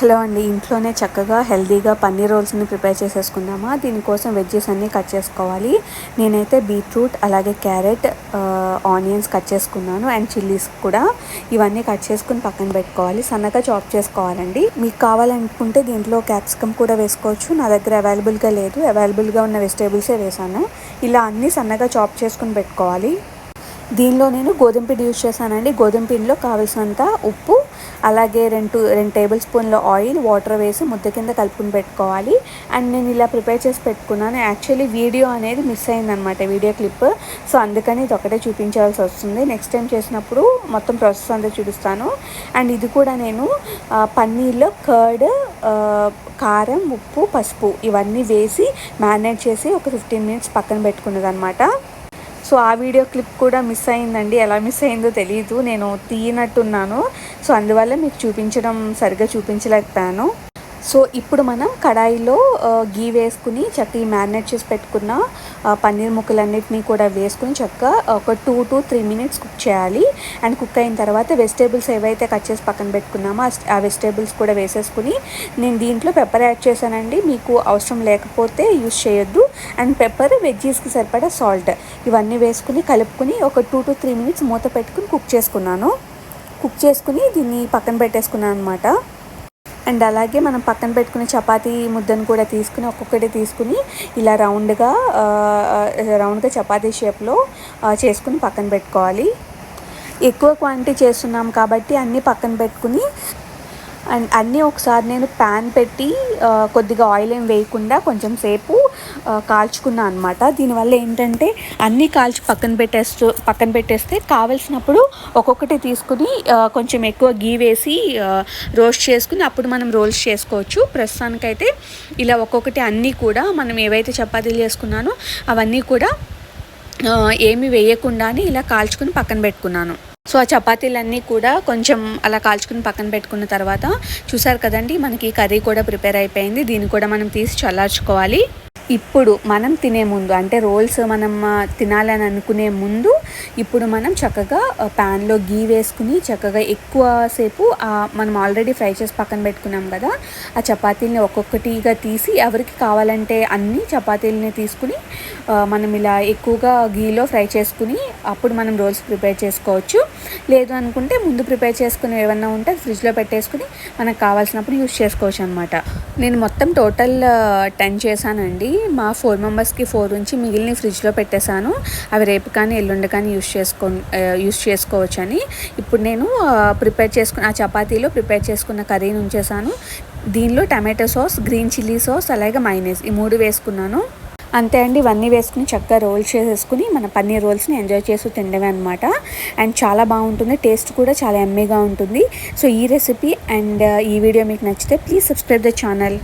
Hello అండి. ఇంట్లోనే చక్కగా హెల్తీగా పన్నీర్ రోల్స్ని ప్రిపేర్ చేసేసుకుందామా? దీనికోసం వెజ్జెస్ అన్నీ కట్ చేసుకోవాలి. నేనైతే బీట్రూట్ అలాగే క్యారెట్ ఆనియన్స్ కట్ చేసుకున్నాను అండ్ చిల్లీస్ కూడా. ఇవన్నీ కట్ చేసుకుని పక్కన పెట్టుకోవాలి. సన్నగా చాప్ చేసుకోవాలండి. మీకు కావాలనుకుంటే దీంట్లో క్యాప్సికమ్ కూడా వేసుకోవచ్చు. నా దగ్గర అవైలబుల్గా లేదు. అవైలబుల్గా ఉన్న వెజిటేబుల్సే వేసాను ఇలా అన్నీ సన్నగా చాప్ చేసుకుని పెట్టుకోవాలి. దీనిలో నేను గోధుమ పిండి యూజ్ చేశానండి. గోధుమ పిండిలో కావలసినంత ఉప్పు అలాగే రెండు రెండు టేబుల్ స్పూన్ల ఆయిల్ వాటర్ వేసి ముద్ద కింద కలుపుకుని పెట్టుకోవాలి. అండ్ నేను ఇలా ప్రిపేర్ చేసి పెట్టుకున్నాను. యాక్చువల్లీ వీడియో అనేది మిస్ అయిందనమాట వీడియో క్లిప్. సో అందుకని ఇది ఒకటే చూపించాల్సి వస్తుంది. నెక్స్ట్ టైం చేసినప్పుడు మొత్తం ప్రాసెస్ అంతా చూపిస్తాను. అండ్ ఇది కూడా నేను పన్నీర్లో కర్డ్ కారం ఉప్పు పసుపు ఇవన్నీ వేసి మ్యారినేట్ చేసి ఒక ఫిఫ్టీన్ మినిట్స్ పక్కన పెట్టుకున్నదనమాట సో ఆ వీడియో క్లిప్ కూడా మిస్ అయిందండి. ఎలా మిస్ అయిందో తెలియదు నేను తీయనట్టున్నాను. సో అందువల్ల మీకు చూపించడం సరిగ్గా చూపించలేకపోయాను. సో ఇప్పుడు మనం కడాయిలో గీ వేసుకుని చక్కగా మ్యారినేట్ చేసి పెట్టుకున్న పన్నీర్ ముక్కలన్నిటినీ కూడా వేసుకుని చక్కగా ఒక two two three minutes cook చేయాలి. అండ్ కుక్ అయిన తర్వాత వెజిటేబుల్స్ ఏవైతే కట్ చేసి పక్కన పెట్టుకున్నామో ఆ వెజిటేబుల్స్ కూడా వేసేసుకుని నేను దీంట్లో పెప్పర్ యాడ్ చేశానండి. మీకు అవసరం లేకపోతే యూస్ చేయొద్దు. అండ్ పెప్పర్ వెజ్జీస్కి సరిపడా సాల్ట్ ఇవన్నీ వేసుకుని కలుపుకుని ఒక టూ టు త్రీ మినిట్స్ మూత పెట్టుకుని కుక్ చేసుకున్నాను. కుక్ చేసుకుని దీన్ని పక్కన పెట్టేసుకున్నాను అనమాట అండ్ అలాగే మనం పక్కన పెట్టుకునే చపాతీ ముద్దను కూడా తీసుకుని ఒక్కొక్కటి తీసుకుని ఇలా రౌండ్గా రౌండ్గా చపాతీ షేప్లో చేసుకుని పక్కన పెట్టుకోవాలి. ఎక్కువ క్వాంటిటీ చేస్తున్నాం కాబట్టి అన్నీ పక్కన పెట్టుకుని అండ్ అన్నీ ఒకసారి నేను ప్యాన్ పెట్టి కొద్దిగా ఆయిల్ ఏం వేయకుండా కొంచెం సేపు కాల్చుకున్నాను అనమాట దీనివల్ల ఏంటంటే అన్నీ కాల్చి పక్కన పెట్టేస్తూ పక్కన పెట్టేస్తే కావలసినప్పుడు ఒక్కొక్కటి తీసుకుని కొంచెం ఎక్కువ గీ వేసి రోస్ట్ చేసుకుని అప్పుడు మనం రోల్స్ చేసుకోవచ్చు. ప్రస్తుతానికైతే ఇలా ఒక్కొక్కటి అన్నీ కూడా మనం ఏవైతే చపాతీలు చేసుకున్నానో అవన్నీ కూడా ఏమి వేయకుండానే ఇలా కాల్చుకుని పక్కన పెట్టుకున్నాను. సో ఆ చపాతీలన్నీ కూడా కొంచెం అలా కాల్చుకుని పక్కన పెట్టుకున్న తర్వాత చూసారు కదండి మనకి కర్రీ కూడా ప్రిపేర్ అయిపోయింది. దీన్ని కూడా మనం తీసి చల్లార్చుకోవాలి. ఇప్పుడు మనం తినే ముందు అంటే రోల్స్ మనం తినాలని అనుకునే ముందు ఇప్పుడు మనం చక్కగా ప్యాన్లో గీ వేసుకుని చక్కగా ఎక్కువసేపు మనం ఆల్రెడీ ఫ్రై చేసి పక్కన పెట్టుకున్నాం కదా ఆ చపాతీలని ఒక్కొక్కటిగా తీసి ఎవరికి కావాలంటే అన్ని చపాతీలని తీసుకుని మనం ఇలా ఎక్కువగా గీలో ఫ్రై చేసుకుని అప్పుడు మనం రోల్స్ ప్రిపేర్ చేసుకోవచ్చు. లేదు అనుకుంటే ముందు ప్రిపేర్ చేసుకుని ఏమన్నా ఉంటే ఫ్రిడ్జ్లో పెట్టేసుకుని మనకు కావాల్సినప్పుడు యూస్ చేసుకోవచ్చు అనమాట నేను మొత్తం టోటల్ టెన్ చేశానండి. మా ఫోర్ మెంబర్స్కి ఫోర్ నుంచి మిగిలిన ఫ్రిడ్జ్లో పెట్టేశాను. అవి రేపు కానీ ఎల్లుండి కానీ యూస్ చేసుకో యూస్ చేసుకోవచ్చని. ఇప్పుడు నేను ప్రిపేర్ చేసుకున్న ఆ చపాతీలో ప్రిపేర్ చేసుకున్న కర్రీని ఉంచేసాను దీనిలో tomato sauce green chilli sauce అలాగే మైనస్ ఈ మూడు వేసుకున్నాను. అంతే అండి ఇవన్నీ వేసుకుని చక్కగా రోల్ చేసేసుకుని మన పన్నీర్ రోల్స్ని ఎంజాయ్ చేస్తూ తినడమే అనమాట అండ్ చాలా బాగుంటుంది టేస్ట్ కూడా చాలా ఎమ్మీగా ఉంటుంది. సో ఈ రెసిపీ అండ్ ఈ వీడియో మీకు నచ్చితే ప్లీజ్ సబ్స్క్రైబ్ ద ఛానల్.